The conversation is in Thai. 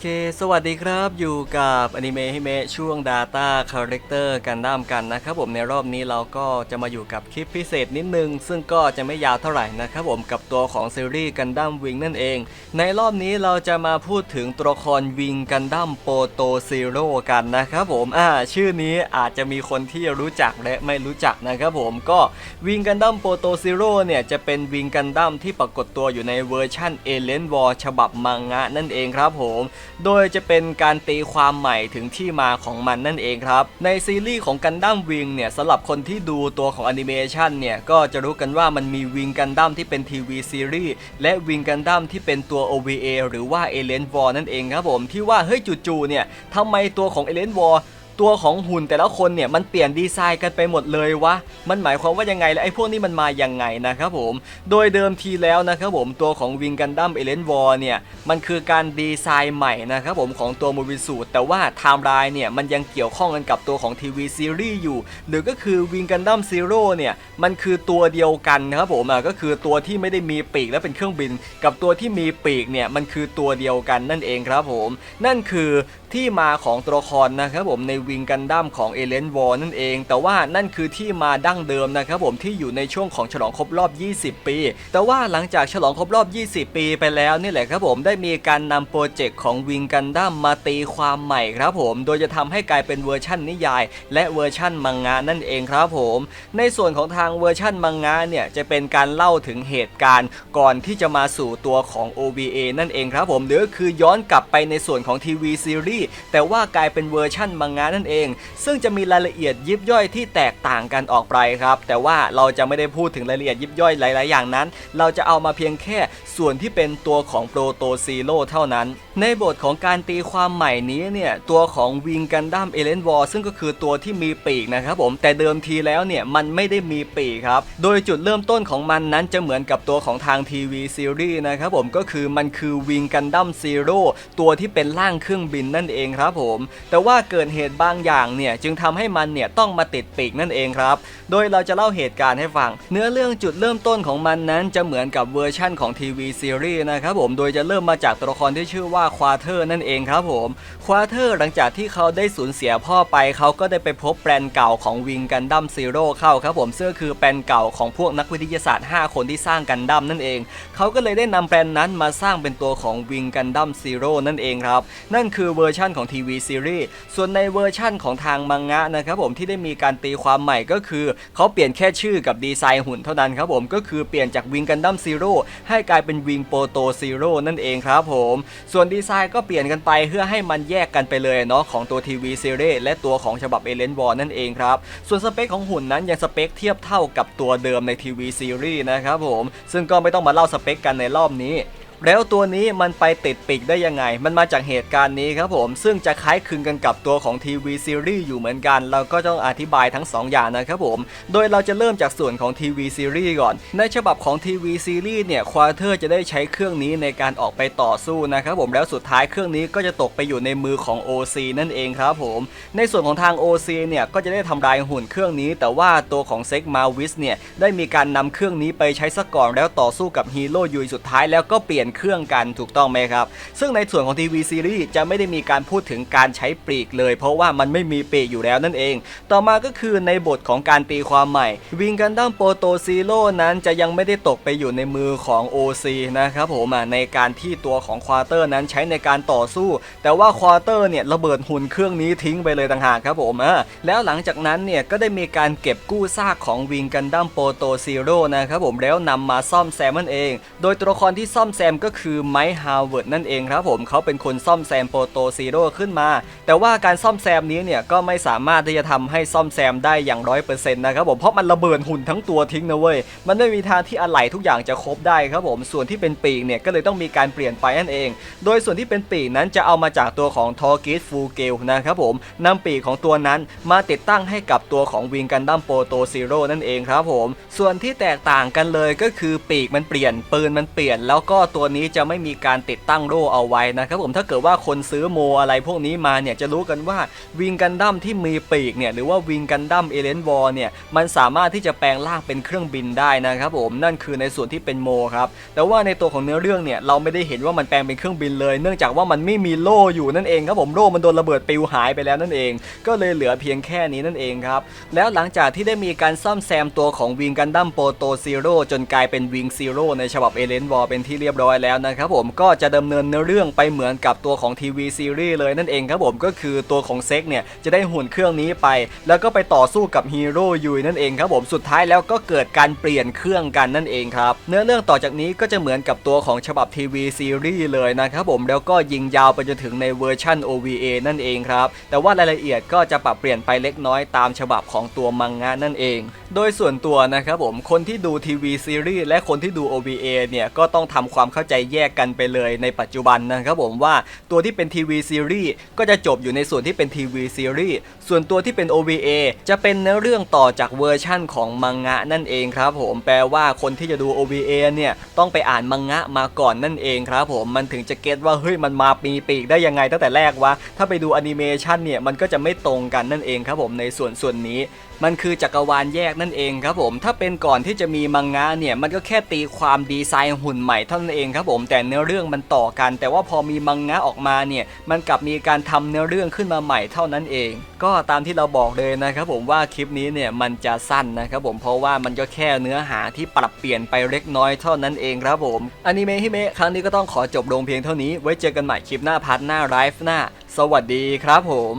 เค สวัสดีครับ อยู่กับอนิเมะฮิเมะช่วง Data Character กันด้ามกันนะครับผมในรอบนี้เราก็จะมาอยู่กับคลิปพิเศษนิดนึง ซึ่งก็จะไม่ยาวเท่าไหร่นะครับผมกับตัวของซีรีส์กันดั้มวิงนั่นเอง ในรอบนี้เราจะมาพูดถึงตัวละครวิงกันดั้มโปโตซีโร่กันนะครับผมอ่าชื่อนี้อาจจะมีคนที่รู้จักและไม่รู้จักนะครับผมก็วิงกันดั้มโปโตซีโร่เนี่ยจะเป็นวิงกันดั้มที่ปรากฏตัวอยู่ในเวอร์ชั่นเอเลนวอร์ฉบับมังงะนั่นเองครับผม โดยจะเป็นการตีความใหม่ถึงที่มาของมันนั่นเองครับ ในซีรีส์ของกันดั้มวิงเนี่ยสำหรับคนที่ดูตัวของแอนิเมชันเนี่ยก็จะรู้กันว่ามันมีวิงกันดั้มที่เป็นทีวีซีรีส์และวิงกันดั้มที่เป็นตัว OVA หรือว่าเอเลนวอร์นั่นเองครับผมที่ว่าเฮ้ยจู่ๆเนี่ยทำไมตัวของเอเลนวอร์ ตัวของหุ่นแต่ละคนเนี่ยมันเปลี่ยนดีไซน์กันไปหมดเลยวะ มันหมายความว่ายังไงและไอ้พวกนี้มันมายังไงนะครับผม โดยเดิมทีแล้วนะครับผมตัวของวิงกันดั้มเอเลนวอร์เนี่ยมันคือการดีไซน์ใหม่นะครับผมของตัวมูวิสูตแต่ว่าไทม์ไลน์เนี่ยมันยังเกี่ยวข้องกันกับตัวของทีวีซีรีส์อยู่ หรือก็คือวิงกันดั้มซีโร่เนี่ยมันคือตัวเดียวกันนะครับผมก็คือตัวที่ไม่ได้มีปีกและเป็นเครื่องบิน กับตัวที่มีปีกเนี่ยมันคือตัวเดียวกันนั่นเองครับผม นั่นคือที่มาของตัวละครนะครับผมในววิงกันดั้มของเอเลนวอร์นั่นเอง แต่ว่านั่นคือที่มาดั้งเดิมนะครับผมที่อยู่ในช่วงของฉลองครบรอบ 20 ปี แต่ว่าหลังจากฉลองครบรอบ 20 ปีไปแล้วนี่แหละครับผมได้มีการนำโปรเจกต์ของวิงกันดั้มมาตีความใหม่ครับผม โดยจะทำให้กลายเป็นเวอร์ชั่นนิยาย และเวอร์ชั่นมังงะนั่นเองครับผม ในส่วนของทางเวอร์ชั่นมังงะเนี่ยจะเป็นการเล่าถึงเหตุการณ์ ก่อนที่จะมาสู่ตัวของ OVA นั่นเองครับผมหรือคือย้อนกลับไปในส่วนของทีวีซีรีส์แต่ว่ากลายเป็นเวอร์ชั่นมังงะนั่นเอง ซึ่งจะมีรายละเอียดยิบย่อยที่แตกต่างกันออกไปครับ แต่ว่าเราจะไม่ได้พูดถึงรายละเอียดยิบย่อยหลาย ๆ อย่างนั้น เราจะเอามาเพียงแค่ ส่วนที่เป็นตัวของโปรโตซีโร่เท่านั้น ในบทของการตีความใหม่นี้เนี่ย ตัวของวิงกันดั้มเอเลนวอร์ซึ่งก็คือตัวที่มีปีกนะครับผมแต่เดิมทีแล้วเนี่ย มันไม่ได้มีปีกครับ โดยจุดเริ่มต้นของมันนั้นจะเหมือนกับตัวของทางทีวีซีรีส์นะครับผมก็คือมันคือวิงกันดั้มซีโร่ตัวที่เป็นร่างเครื่องบินนั่นเองครับผม แต่ว่าเกิดเหตุบางอย่างเนี่ยจึงทำให้มันเนี่ยต้องมาติดปีกนั่นเองครับ โดยเราจะเล่าเหตุการณ์ให้ฟัง เนื้อเรื่องจุดเริ่มต้นของมันนั้นจะเหมือนกับเวอร์ชั่นของทีวีซีรีส์นะครับผมโดยจะเริ่มมาจากตัวละครที่ชื่อว่าควาเทอร์นั่นเองครับผมควาเทอร์หลังจากที่เขาได้สูญเสียพ่อไป เขาก็ได้ไปพบแปลนเก่าของวิงกันดั้มซีโร่เข้าครับผมซึ่งก็คือแปลนเก่าของพวกนักวิทยาศาสตร์ 5 คนที่สร้างกันดั้มนั่นเอง เขาก็เลยได้นำแปลนนั้นมาสร้างเป็นตัวของวิงกันดั้มซีโร่นั่นเองครับนั่นคือเวอร์ชั่นของทีวีซีรีส์ส่วนในเวอร์ชั่นของทางมังงะนะครับผมที่ได้มีการตีความใหม่ก็คือ เขาเปลี่ยนแค่ชื่อกับดีไซน์หุ่นเท่านั้นครับผมก็คือเปลี่ยนจากวิงกันดั้มซีโร่ให้กลายเป็นวิงโปโตซีโร่นั่นเองครับผม ส่วนดีไซน์ก็เปลี่ยนกันไปเพื่อให้มันแยกกันไปเลยเนาะของตัวทีวีซีรีส์และตัวของฉบับเอเลนวอร์นั่นเองครับ ส่วนสเปคของหุ่นนั้นยังสเปคเทียบเท่ากับตัวเดิมในทีวีซีรีส์นะครับผม ซึ่งก็ไม่ต้องมาเล่าสเปคกันในรอบนี้ แล้วตัวนี้มันไปติดปีกได้ยังไง มันมาจากเหตุการณ์นี้ครับผม ซึ่งจะคล้ายคลึงกันกับตัวของทีวีซีรีส์อยู่เหมือนกัน เราก็ต้องอธิบายทั้ง 2 อย่างนะครับผม โดยเราจะเริ่มจากส่วนของทีวีซีรีส์ก่อน ในฉบับของทีวีซีรีส์เนี่ย ควาเทอร์จะได้ใช้เครื่องนี้ในการออกไปต่อสู้นะครับผม แล้วสุดท้ายเครื่องนี้ก็จะตกไปอยู่ในมือของ OC นั่นเองครับผม ในส่วนของทาง OC เนี่ย ก็จะได้ทำลายหุ่นเครื่องนี้ แต่ว่าตัวของเซ็กมาวิสเนี่ย ได้มีการนำเครื่องนี้ไปใช้ซะก่อนแล้วต่อสู้กับฮีโร่ยุยสุดท้ายแล้วก็เปลี่ยนเครื่องกันถูกต้องไหมครับ ซึ่งในส่วนของทีวีซีรีส์จะไม่ได้มีการพูดถึงการใช้ปลีกเลย เพราะว่ามันไม่มีปีกอยู่แล้วนั่นเอง ต่อมาก็คือในบทของการตีความใหม่วิงกันดั้มโปโตซีโร่นั้นจะยังไม่ได้ตกไปอยู่ในมือของ OC นะครับผมในการที่ตัวของควอเตอร์นั้นใช้ในการต่อสู้ แต่ว่าควอเตอร์เนี่ยระเบิดหุ่นเครื่องนี้ทิ้งไปเลยต่างหากครับผมอะแล้วหลังจากนั้นเนี่ยก็ได้มีการเก็บกู้ซากของวิงกันดั้มโปโตซีโร่นะครับผมแล้วนำมาซ่อมแซมมันเอง โดยตัวละครที่ซ่อมแซมก็คือไมค์ฮาวเวิร์ดนั่นเองครับผมเขาเป็นคนซ่อมแซมโปโตซีโร่ขึ้นมา แต่ว่าการซ่อมแซมนี้เนี่ยก็ไม่สามารถที่จะทำให้ซ่อมแซมได้อย่างร้อยเปอร์เซ็นต์นะครับผมเพราะมันระเบิดหุ่นทั้งตัวทิ้งนะเว้ยมันไม่มีทางที่อะไหล่ทุกอย่างจะครบได้ครับผมส่วนที่เป็นปีกเนี่ยก็เลยต้องมีการเปลี่ยนไปนั่นเอง โดยส่วนที่เป็นปีกนั้นจะเอามาจากตัวของทอร์กิสฟูเกลนะครับผมนำปีกของตัวนั้นมาติดตั้งให้กับตัวของวิงกันดั้มโปโตซีโร่นั่นเองครับผมส่วนที่แตกต่างกันเลยก็คือปีกมันเปลี่ยนปืนมันเปลี่ยน แล้วก็ตัวนี้จะไม่มีการติดตั้งโล่เอาไว้นะครับผมถ้าเกิดว่าคนซื้อโมอะไรพวกนี้มาเนี่ยจะรู้กันว่าวิงกันดั้มที่มีปีกเนี่ยหรือว่าวิงกันดั้มเอเลนวอร์เนี่ยมันสามารถที่จะแปลงร่างเป็นเครื่องบินได้นะครับผมนั่นคือในส่วนที่เป็นโมครับแต่ว่าในตัวของเนื้อเรื่องเนี่ยเราไม่ได้เห็นว่ามันแปลงเป็นเครื่องบินเลย เนื่องจากว่ามันไม่มีโล่อยู่นั่นเองครับผมโล่มันโดนระเบิดปิวหายไปแล้วนั่นเอง ก็เลยเหลือเพียงแค่นี้นั่นเองครับแล้วหลังจากที่ได้มีการซ่อมแซมตัวของวิงกันดั้มโปรโตซีโร่จนกลายเป็นวิงซีโร่ในฉบับเอเลนวอร์เป็นที่เรียบร้อยแล้วนะครับผมก็จะดำเนินเนื้อเรื่องไปเหมือนกับตัวของทีวีซีรีส์เลยนั่นเองครับผมก็คือตัวของเซ็กเนี่ยจะได้หุ่นเครื่องนี้ไป แล้วก็ไปต่อสู้กับฮีโร่ยุยนั่นเองครับผมสุดท้ายแล้วก็เกิดการเปลี่ยนเครื่องกันนั่นเองครับเนื้อเรื่องต่อจากนี้ก็จะเหมือนกับตัวของฉบับทีวีซีรีส์เลยนะครับผมแล้วก็ยิงยาวไปจนถึงในเวอร์ชั่น OVA นั่นเองครับแต่ว่ารายละเอียดก็จะปรับเปลี่ยนไปเล็กน้อยตามฉบับของตัวมังงะนั่นเอง โดยส่วนตัวนะครับผมคนที่ดูทีวีซีรีส์และคนที่ดู OVA เนี่ยก็ต้องทำความเข้าาใจแยกกันไปเลยในปัจจุบันนะครับผมว่าตัวที่เป็นทีวีซีรีส์ก็จะจบอยู่ในส่วนที่เป็นทีวีซีรีส์ส่วนตัวที่เป็น OVA จะเป็นเนื้อเรื่องต่อจากเวอร์ชั่นของมังงะนั่นเองครับผมแปลว่าคนที่จะดู OVA เนี่ยต้องไปอ่านมังงะมาก่อนนั่นเองครับผมมันถึงจะเก็ตว่าเฮ้ยมันมาปีปีกได้ยังไงตั้งแต่แรกวะถ้าไปดูอนิเมชันเนี่ยมันก็จะไม่ตรงกันนั่นเองครับผมในส่วนส่วนนี้ มันคือจักรวาลแยกนั่นเองครับผม ถ้าเป็นก่อนที่จะมีมังงะเนี่ยมันก็แค่ตีความดีไซน์หุ่นใหม่เท่านั้นเองครับผม แต่เนื้อเรื่องมันต่อกัน แต่ว่าพอมีมังงะออกมาเนี่ยมันกลับมีการทำเนื้อเรื่องขึ้นมาใหม่เท่านั้นเอง ก็ตามที่เราบอกเลยนะครับผมว่าคลิปนี้เนี่ยมันจะสั้นนะครับผมเพราะว่ามันก็แค่เนื้อหาที่ปรับเปลี่ยนไปเล็กน้อยเท่านั้นเองครับผมอนิเมะฮิเมะครั้งนี้ก็ต้องขอจบลงเพียงเท่านี้ไว้เจอกันใหม่คลิปหน้าพาร์ทหน้าไลฟ์หน้า สวัสดีครับผม